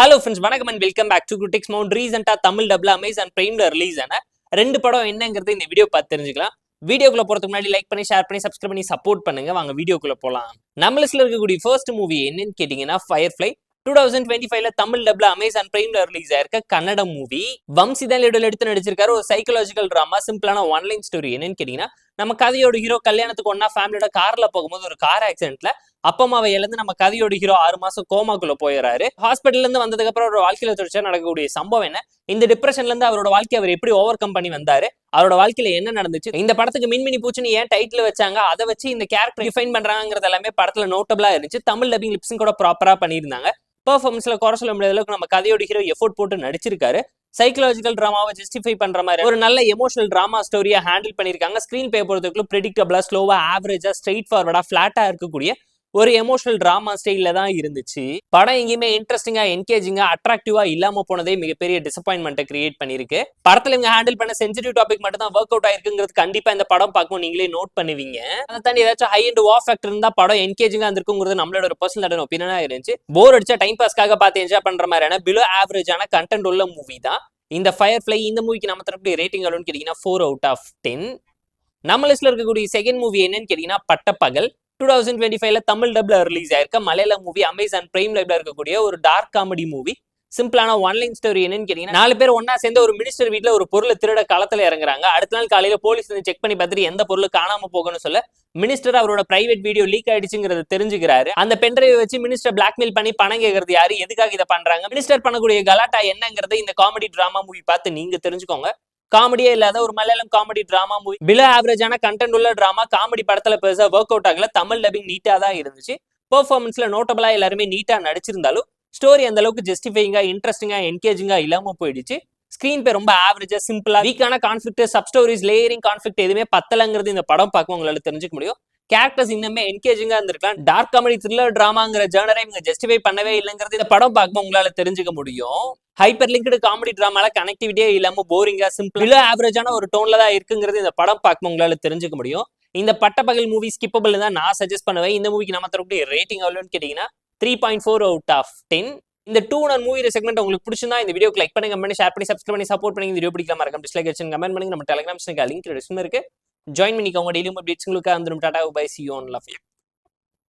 Hello friends வணக்கம் and welcome back to குட்டிக்ஸ் மவுண்ட் ரீசெண்டாக தமிழ் டபுள் அமேசான் பிரைமில் ரிலீஸ் ஆன ரெண்டு படம் என்னங்கிறது இந்த வீடியோ பார்த்து தெரிஞ்சுக்கலாம். வீடியோக்குள்ள போறதுக்கு முன்னாடி லைக் பண்ணி ஷேர் பண்ணி சப்ஸ்கிரைப் பண்ணி சப்போர்ட் பண்ணுங்க. வாங்க வீடியோக்குள்ள போலாம். நம்ம லிஸ்ட்ல இருக்கக்கூடிய ஃபர்ஸ்ட் மூவி என்னன்னு கேட்டீங்கன்னா fire fly two thousand twenty ஃபைவ்ல தமிழ் டப்ல அமேசான் பிரைம்ல ரிலீஸ் ஆயிருக்க கன்னட மூவி வம்சி தான் லீடல் எடுத்து நடிச்சிருக்காரு. ஒரு சைக்கலாஜிக்கல் ட்ராமா சிம்பிளான ஒன்லைன் ஸ்டோரி என்னன்னு கேட்டீங்கன்னா நம்ம கதையோட ஹீரோ கல்யாணத்துக்கு ஒன்னா ஃபேமிலியோட கார்ல போகும்போது ஒரு கார் ஆக்சிடென்ட்ல அப்பா அம்மாவை இழந்து நம்ம கதையோட ஹீரோ ஆறு மாசம் கோமாக்குள்ள போயிடறாரு. ஹாஸ்பிட்டல்ல இருந்து வந்ததுக்கு அப்புறம் அவரோட வாழ்க்கையில தொடர்ச்சியா நடக்கக்கூடிய சம்பவம் என்ன? இந்த டிப்ரெஷன்ல இருந்து அவரோட வாழ்க்கையை அவர் எப்படி ஓவர் கம் பண்ணி வந்தாரு? அவரோட வாழ்க்கையில என்ன நடந்துச்சு? இந்த படத்துக்கு மின்மினி பூச்சின்னு ஏன் டைட்டில் வச்சாங்க? அதை வச்சு இந்த கேரக்டர் டிஃபைன் பண்றாங்கிறது எல்லாமே படத்துல நோட்டபிளா இருந்துச்சு. தமிழ் டப்பிங் லிப்ஸும் கூட ப்ராப்பரா பண்ணியிருந்தாங்க. பெர்ஃபார்மன்ஸ்ல குறை சொல்ல முடியாத அளவுக்கு நம்ம கதையோட ஹீரோ எஃபோர்ட் போட்டு நடிச்சிருக்காரு. சைக்கலாஜிக்கல் ட்ராமாவை ஜஸ்டிஃபை பண்ற மாதிரி. ஒரு நல்ல எமோஷனல் ட்ராமா ஸ்டோரியை ஹேண்டில் பண்ணிருக்காங்க ஸ்கிரீன் பே பொறுத்தவரைக்கும் ப்ரெடிக்டபிளா ஸ்லோவா ஆவரேஜா ஸ்ட்ரெயிட் ஃபார்வர்டா ஃபிளாட்டா இருக்கக்கூடிய ஒரு எமோஷனல் டிராமா ஸ்டைலில் தான் இருந்துச்சு. படம் எங்கேயுமே இன்ட்ரெஸ்டிங்கா என்கேஜிங்கா அட்ராக்டிவா இல்லாம போனதே மிகப்பெரிய டிசப்பாயின்மெண்ட்டை கிரியேட் பண்ணிருக்கு படத்துல இவங்க ஹேண்டில் பண்ண சென்சிட்டிவ் டாபிக் மட்டும் தான் ஒர்க் அவுட் ஆயிருக்குங்கிறது கண்டிப்பா இந்த படம் பார்க்கும் நீங்களே நோட் பண்ணுவீங்க. அதை தாண்டி ஏதாச்சும் ஹை அண்ட் வா ஃபேக்டர் இருந்தா படம் என்கேஜிங்கா இருந்திருக்குங்கிறது நம்மளோட ஒரு பர்சனல் ஒப்பீனியனாக இருந்துச்சு. போர் அடிச்சா டைம் பாஸ்க்காக பார்த்து என்ஜாய் பண்ற மாதிரியான பிலோ ஆவரேஜான கண்டென்ட் உள்ள மூவி தான். இந்த ஃபயர் ஃபிளை இந்த மூவிக்கு நம்ம தரக்கூடிய ரேட்டிங் எவ்வளோன்னு கேட்டிங்கன்னா ஃபோர் அவுட் ஆஃப் டென் நம்ம லிஸ்ட்ல இருக்கக்கூடிய செகண்ட் மூவி என்னன்னு கேட்டீங்கன்னா பட்டப்பகல். டூ தௌசண்ட் டுவெண்ட்டி ஃபைவ்ல தமிழ் டப்ல ரிலீஸ் ஆயிருக்க. மலையாள மூவி அமேசான் பிரைம் லைவ்ல இருக்கக்கூடிய ஒரு டார்க் காமெடி மூவி சிம்பிளான ஒன்லைன் ஸ்டோரி என்னன்னு கேட்டீங்கன்னா நாலு பேர் ஒன்னா சேர்ந்து ஒரு மினிஸ்டர் வீட்ல ஒரு பொருளை திருட களத்துல இறங்குறாங்க. அடுத்த நாள் காலையில போலீஸ் வந்து செக் பண்ணி பார்த்துட்டு எந்த பொருள் காணாம போகணும்னு சொல்ல மினிஸ்டர் அவரோட பிரைவேட் வீடியோ லீக் ஆயிடுச்சுங்கிறத தெரிஞ்சுக்கிறாரு. அந்த பென்ட்ரைவ் வச்சு மினிஸ்டர் பிளாக்மெயில் பண்ணி பணம் கேட்கறது யாரு? எதுக்காக இதை பண்றாங்க? மினிஸ்டர் பண்ணக்கூடிய கலாட்டா என்னங்கிறத இந்த காமெடி டிராமா மூவி பார்த்து நீங்க தெரிஞ்சுக்கோங்க. காமெடியே இல்லாத ஒரு Malayalam comedy drama movie below ஆவரேஜான கண்டென்ட் உள்ள டிராமா காமெடி படத்துல பெருசா ஒர்க் அவுட் ஆகல. தமிழ் டப்பிங் நீட்டா தான் இருந்துச்சு. பெர்ஃபார்மன்ஸ்ல நோட்டபிளா எல்லாருமே நீட்டா நடிச்சிருந்தாலும் ஸ்டோரி அந்த அளவுக்கு ஜஸ்டிஃபைங்கா இன்ட்ரெஸ்டிங்கா என்கேஜிங்கா இல்லாம போயிடுச்சு. ஸ்கிரீன் பே ரொம்ப ஆவரேஜா சிம்பிளா வீக்கான conflict sub stories layering conflict எதுவுமே பத்தலங்கிறது இந்த படம் பார்க்கும் உங்களால தெரிஞ்சுக்க முடியும். கேரக்டர்ஸ் இன்னுமே என்கேஜிங்கா இருந்திருக்கலாம். டார்க் காமெடி த்ரில்லர் டிராமாங்கிற ஜேனரை இவங்க ஜஸ்டிஃபை பண்ணவே இல்லைங்கிறது இந்த படம் பார்க்கும்போது உங்களால தெரிஞ்சுக்க முடியும். ஹைப்பர் லிங்க்டு காமெடி டிராமால கனெக்டிவிட்டியே இல்லாம போரிங்கா சிம்பிள் ஆவரேஜான ஒரு டோன்ல தான் இருக்குங்கிறது இந்த படம் பார்க்கும்போது உங்களால தெரிஞ்சுக்க முடியும். இந்த பட்டப்பகல் மூவி ஸ்கிப்பபிள் தான் நான் சஜஸ்ட் பண்ணுவேன். இந்த மூவிக்கு நம்ம தரக்கூடிய ரேட்டிங் எவ்வளோன்னு கேட்டீங்கன்னா three point four out of ten இந்த டூ நான் மூவி செக்மெண்ட் உங்களுக்கு பிடிச்சிருந்தா இந்த வீடியோ லைக் பண்ணி கமெண்ட் ஷேர் பண்ணி சப்ஸ்கிரைப் பண்ணி சப்போர்ட் பண்ணி இந்த வீடியோ பிடிக்கலாம் மறக்காம டிஸ்லைக் வச்சு கமெண்ட் பண்ணி நம்ம டெலிகிராம் லிங்க் டிஸ்கிரிப்ஷன் இருக்கு. ஜாயின் பண்ணிக்கோங்க. டெய்லியும் அப்டேட்ஸ் உங்களுக்கு வந்துடும் tata bye see on love